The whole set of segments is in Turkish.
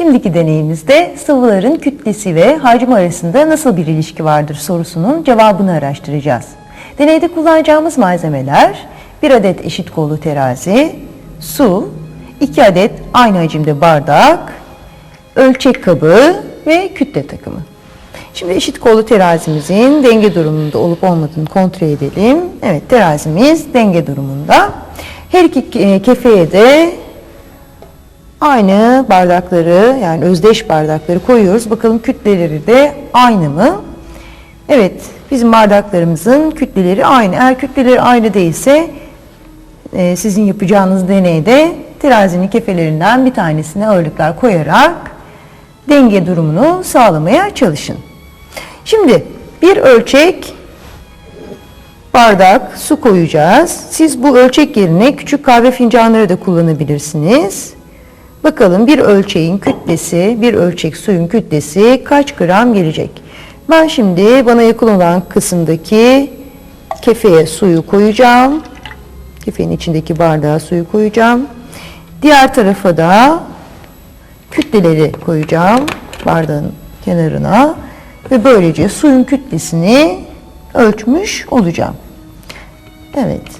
Şimdiki deneyimizde sıvıların kütlesi ve hacmi arasında nasıl bir ilişki vardır sorusunun cevabını araştıracağız. Deneyde kullanacağımız malzemeler 1 adet eşit kollu terazi, su, 2 adet aynı hacimde bardak, ölçek kabı ve kütle takımı. Şimdi eşit kollu terazimizin denge durumunda olup olmadığını kontrol edelim. Evet terazimiz denge durumunda. Her iki kefeye de aynı bardakları yani özdeş bardakları koyuyoruz. Bakalım kütleleri de aynı mı? Evet bizim bardaklarımızın kütleleri aynı. Eğer kütleleri aynı değilse e, sizin yapacağınız deneyde terazinin kefelerinden bir tanesine ağırlıklar koyarak denge durumunu sağlamaya çalışın. Şimdi bir ölçek bardak su koyacağız. Siz bu ölçek yerine küçük kahve fincanları da kullanabilirsiniz. Bakalım bir ölçeğin kütlesi, bir ölçek suyun kütlesi kaç gram gelecek? Ben şimdi bana yakın olan kısımdaki kefeye suyu koyacağım. Kefenin içindeki bardağa suyu koyacağım. Diğer tarafa da kütleleri koyacağım bardağın kenarına ve böylece suyun kütlesini ölçmüş olacağım. Evet.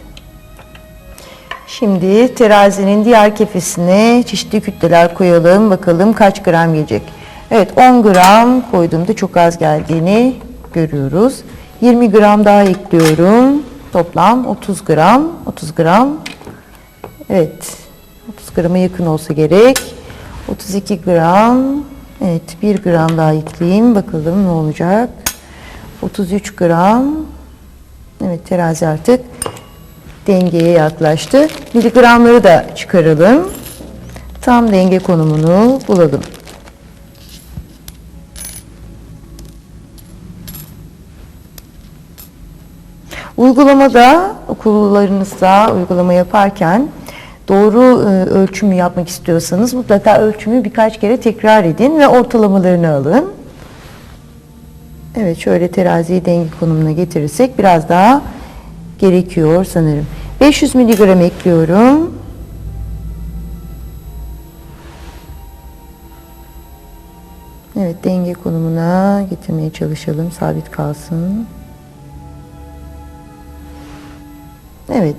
Şimdi terazinin diğer kefesine çeşitli kütleler koyalım. Bakalım kaç gram gelecek. Evet 10 gram koyduğumda çok az geldiğini görüyoruz. 20 gram daha ekliyorum. Toplam 30 gram. 30 gram. Evet. 30 grama yakın olsa gerek. 32 gram. Evet 1 gram daha ekleyeyim. Bakalım ne olacak. 33 gram. Evet terazi artık dengeye yaklaştı. Miligramları da çıkaralım. Tam denge konumunu bulalım. Uygulamada okullarınızda uygulama yaparken doğru e, ölçümü yapmak istiyorsanız mutlaka ölçümü birkaç kere tekrar edin ve ortalamalarını alın. Evet şöyle teraziyi denge konumuna getirirsek biraz daha gerekiyor sanırım. 500 miligram ekliyorum. Evet denge konumuna getirmeye çalışalım. Sabit kalsın. Evet.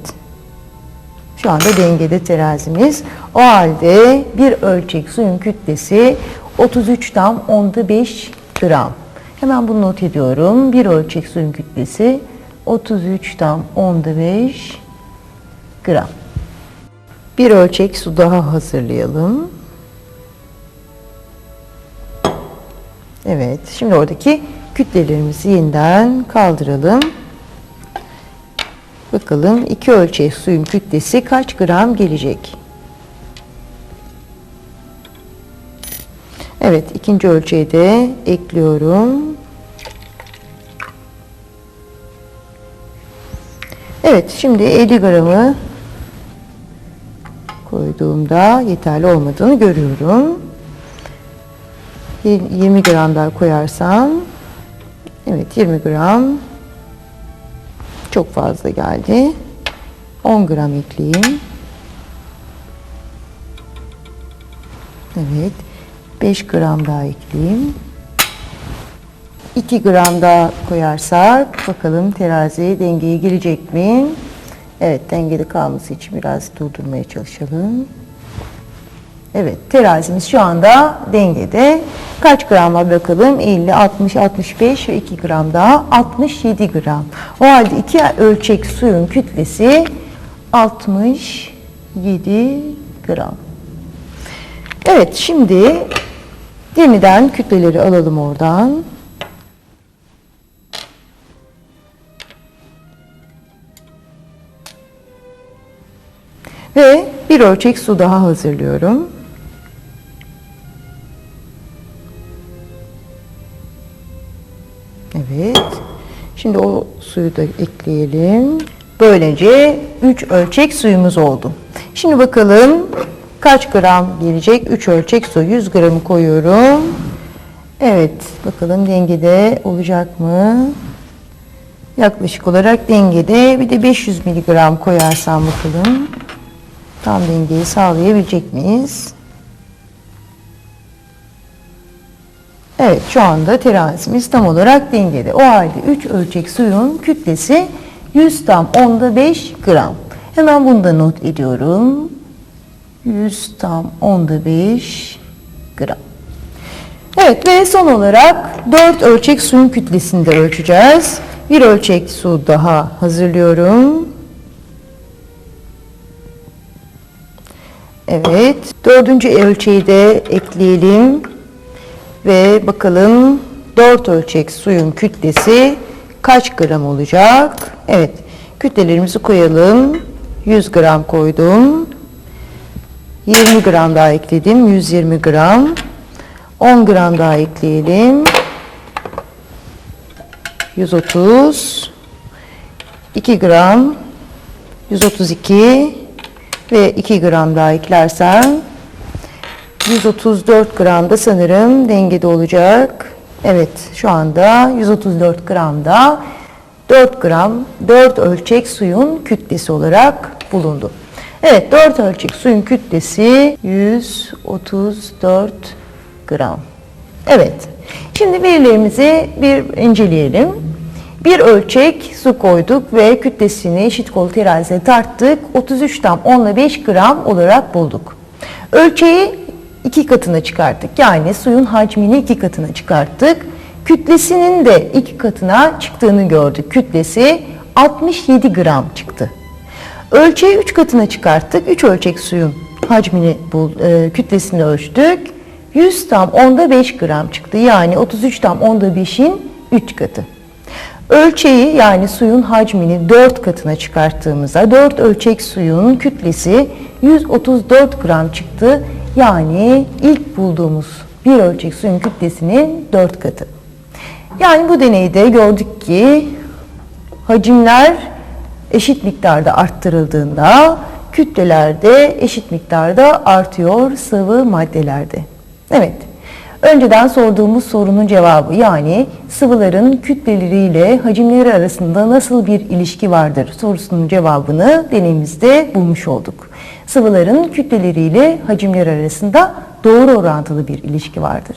Şu anda dengede terazimiz. O halde bir ölçek suyun kütlesi 33 tam onda 5 gram. Hemen bunu not ediyorum. Bir ölçek suyun kütlesi 33 tam onda 5 gram. Bir ölçek su daha hazırlayalım. Evet, şimdi oradaki kütlelerimizi yeniden kaldıralım. Bakalım iki ölçek suyun kütlesi kaç gram gelecek? Evet, ikinci ölçeği de ekliyorum. Evet, şimdi 50 gramı koyduğumda yeterli olmadığını görüyorum. 20 gram daha koyarsam, evet 20 gram çok fazla geldi. 10 gram ekleyeyim. Evet. 5 gram daha ekleyeyim. 2 gram daha koyarsak bakalım terazi dengeye gelecek mi? Evet dengede kalması için biraz durdurmaya çalışalım. Evet terazimiz şu anda dengede. Kaç gram var bakalım? 50, 60, 65 ve 2 gram daha 67 gram. O halde iki ölçek suyun kütlesi 67 gram. Evet şimdi yeniden kütleleri alalım oradan. Ve bir ölçek su daha hazırlıyorum. Evet. Şimdi o suyu da ekleyelim. Böylece 3 ölçek suyumuz oldu. Şimdi bakalım kaç gram gelecek? 3 ölçek su. 100 gramı koyuyorum. Evet. Bakalım dengede olacak mı? Yaklaşık olarak dengede. Bir de 500 miligram koyarsam bakalım. Tam dengeyi sağlayabilecek miyiz? Evet şu anda terazimiz tam olarak dengede. O halde 3 ölçek suyun kütlesi 100 tam onda 5 gram. Hemen bunu da not ediyorum. 100 tam onda 5 gram. Evet ve son olarak 4 ölçek suyun kütlesini de ölçeceğiz. Bir ölçek su daha hazırlıyorum. Evet. Dördüncü ölçeği de ekleyelim. Ve bakalım 4 ölçek suyun kütlesi kaç gram olacak? Evet. Kütlelerimizi koyalım. 100 gram koydum. 20 gram daha ekledim. 120 gram. 10 gram daha ekleyelim. 130. 2 gram. 132 ve 2 gram daha eklersem 134 gram da sanırım dengede olacak. Evet şu anda 134 gramda 4 gram 4 ölçek suyun kütlesi olarak bulundu. Evet 4 ölçek suyun kütlesi 134 gram. Evet şimdi verilerimizi bir inceleyelim. Bir ölçek su koyduk ve kütlesini eşit kol terazide tarttık. 33 tam 10 5 gram olarak bulduk. Ölçeği iki katına çıkarttık. Yani suyun hacmini iki katına çıkarttık. Kütlesinin de iki katına çıktığını gördük. Kütlesi 67 gram çıktı. Ölçeği 3 katına çıkarttık. 3 ölçek suyun hacmini bul, e, kütlesini ölçtük. 100 tam onda 5 gram çıktı. Yani 33 tam onda 5'in 3 katı. Ölçeği yani suyun hacmini 4 katına çıkarttığımızda 4 ölçek suyun kütlesi 134 gram çıktı. Yani ilk bulduğumuz bir ölçek suyun kütlesinin 4 katı. Yani bu deneyde gördük ki hacimler eşit miktarda arttırıldığında kütleler de eşit miktarda artıyor sıvı maddelerde. Evet. Önceden sorduğumuz sorunun cevabı yani sıvıların kütleleriyle hacimleri arasında nasıl bir ilişki vardır sorusunun cevabını deneyimizde bulmuş olduk. Sıvıların kütleleriyle hacimleri arasında doğru orantılı bir ilişki vardır.